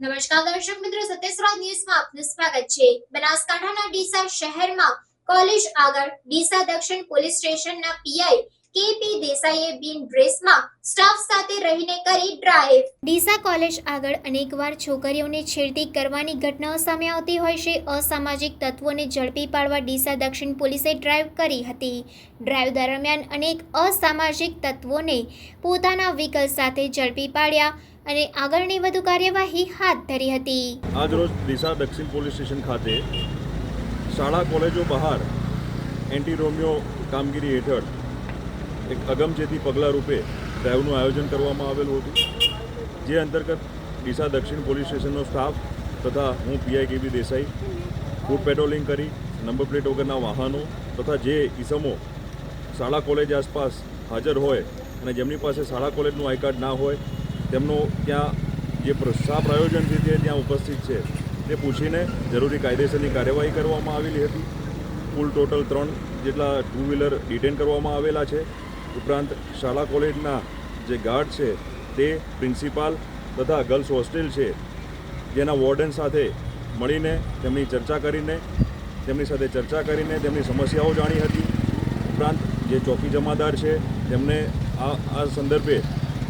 નમસ્કાર દર્શક મિત્રો સત્યસ્રાજ ન્યૂઝમાં આપનું સ્વાગત છે. બનાસકાંઠાના ડીસા શહેરમાં કોલેજ આગળ ડીસા દક્ષિણ પોલીસ સ્ટેશનના પીઆઈ કેપી દેસાઈએ બિન ડ્રેસમાં સ્ટાફ સાથે રહીને કરી ડ્રાઈવ. ડીસા કોલેજ આગળ અનેકવાર છોકરીઓને છેડતી કરવાની ઘટનાઓ સામે આવતી હોય છે. અસામાજિક તત્વોને ઝડપી પાડવા ડીસા દક્ષિણ પોલીસે ડ્રાઈવ કરી હતી. ડ્રાઈવ દરમિયાન અનેક અસામાજિક તત્વોને પોતાના વ્હીકલ સાથે ઝડપી પાડ્યા. અને આગળની વધુ કાર્યવાહી હાથ ધરી હતી. આજરોજ ડીસા દક્ષિણ પોલીસ સ્ટેશન ખાતે શાળા કોલેજો બહાર એન્ટી રોમિયો કામગીરી હેઠળ એક અગમચેતી પગલાં રૂપે ડ્રાઈવનું આયોજન કરવામાં આવેલું હતું, જે અંતર્ગત ડીસા દક્ષિણ પોલીસ સ્ટેશનનો સ્ટાફ તથા હું, PI KB Desai, foot patrolling કરી, નંબર પ્લેટ વગરના વાહનો તથા જે ઈસમો શાળા કોલેજ આસપાસ હાજર હોય અને જેમની પાસે શાળા કોલેજનું આઈ કાર્ડ ના હોય તેમનો ત્યાં જે શા પ્રયોજનથી તે ત્યાં ઉપસ્થિત છે. તે પૂછીને જરૂરી કાયદેસરની કાર્યવાહી કરવામાં આવેલી હતી. કુલ ટોટલ ત્રણ જેટલા ટુ વ્હીલર ડિટેન કરવામાં આવેલા છે. ઉપરાંત શાળા કોલેજના જે ગાર્ડ છે તે પ્રિન્સિપાલ તથા ગર્લ્સ હોસ્ટેલ છે. જેના વોર્ડન સાથે મળીને તેમની ચર્ચા કરીને, તેમની સાથે ચર્ચા કરીને તેમની સમસ્યાઓ જાણી હતી. ઉપરાંત જે ચોકી જમાદાર છે, તેમને આ આ સંદર્ભે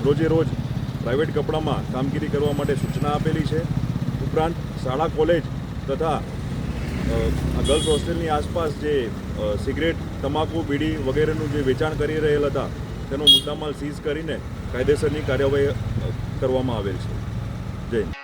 રોજે રોજ પ્રાઇવેટ કપડામાં કામગીરી કરવા માટે સૂચના આપેલી છે. ઉપરાંત શાળા, કોલેજ તથા ગર્લ્સ હોસ્ટેલની આસપાસ જે સિગરેટ, તમાકુ, બીડી વગેરેનું જે વેચાણ કરી રહેલ હતા, તેનો મુદ્દામાલ સીઝ કરીને કાયદેસરની કાર્યવાહી કરવામાં આવેલ છે. જય